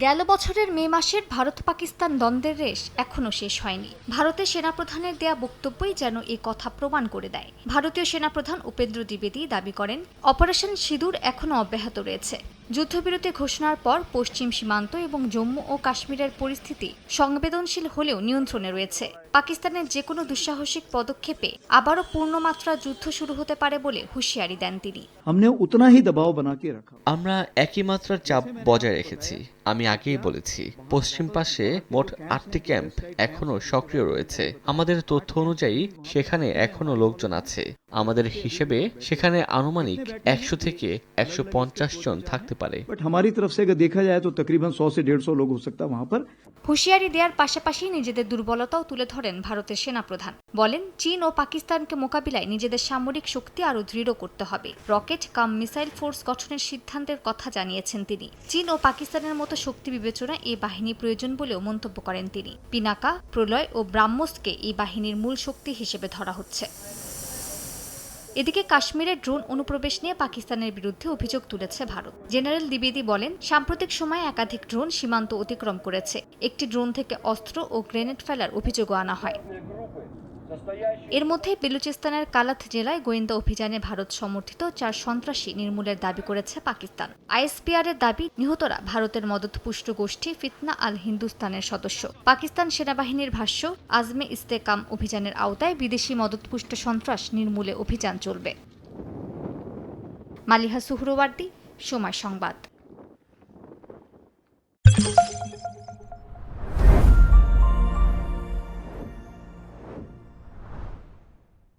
গেল বছরের মে মাসের ভারত পাকিস্তান দ্বন্দ্বের রেশ এখনও শেষ হয়নি। ভারতের সেনাপ্রধানের দেয়া বক্তব্যই যেন এ কথা প্রমাণ করে দেয়। ভারতীয় সেনাপ্রধান উপেন্দ্র দ্বিবেদী দাবি করেন, অপারেশন সিঁদুর এখনও অব্যাহত রয়েছে। যুদ্ধবিরতি ঘোষণার পর পশ্চিম সীমান্ত এবং জম্মু ও কাশ্মীরের পরিস্থিতি সংবেদনশীল হলেও নিয়ন্ত্রণে রয়েছে। পাকিস্তানের যে কোনো দুঃসাহসিক পদক্ষেপে আবারও পূর্ণমাত্রা যুদ্ধ শুরু হতে পারে বলে হুঁশিয়ারি দেন তিনি। আমরা একই মাত্রার চাপ বজায় রেখেছি। আমি আগেই বলেছি পশ্চিম পাশে মোট আটটি ক্যাম্প এখনও সক্রিয় রয়েছে। আমাদের তথ্য অনুযায়ী সেখানে এখনও লোকজন আছে। আমাদের হিসেবে সেখানে আনুমানিক একশো থেকে একশো পঞ্চাশ জন থাকতে পারে बट हमारी तरफ से अगर देखा जाए तो तकरीबन सौ से डेढ़ सौ लोग हो सकता है वहां पर হুঁশিয়ারি দেওয়ার পাশাপাশি নিজেদের দুর্বলতাও তুলে ধরেন ভারতের সেনাপ্রধান বলেন চীন ও পাকিস্তানকে মোকাবিলায় নিজেদের সামরিক শক্তি আরও দৃঢ় করতে হবে রকেট কাম মিসাইল ফোর্স গঠনের সিদ্ধান্তের কথা জানিয়েছেন তিনি চীন ও পাকিস্তানের মতো শক্তি বিবেচনায় এই বাহিনী প্রয়োজন বলেও মন্তব্য করেন তিনি পিনাকা প্রলয় ও ব্রাহ্মসকে এই বাহিনীর মূল শক্তি হিসেবে ধরা হচ্ছে এদিকে কাশ্মীরের ড্রোন অনুপ্রবেশ নিয়ে পাকিস্তানের বিরুদ্ধে অভিযোগ তুলেছে ভারত। জেনারেল দ্বিবেদী বলেন, সাম্প্রতিক সময়ে একাধিক ড্রোন সীমান্ত অতিক্রম করেছে। একটি ড্রোন থেকে অস্ত্র ও গ্রেনেড ফেলার অভিযোগও আনা হয়। এর মধ্যে বেলুচিস্তানের কালাথ জেলায় গোয়েন্দা অভিযানে ভারত সমর্থিত চার সন্ত্রাসী নির্মূলের দাবি করেছে পাকিস্তান। আইএসপিআর এর দাবি, নিহতরা ভারতের মদতপুষ্ট গোষ্ঠী ফিতনা আল হিন্দুস্তানের সদস্য। পাকিস্তান সেনাবাহিনীর ভাষ্য, আজমে ইস্তেকাম অভিযানের আওতায় বিদেশি মদতপুষ্ট সন্ত্রাস নির্মূলে অভিযান চলবে। মালিহা সুহরওয়ার্দী, সময় সংবাদ।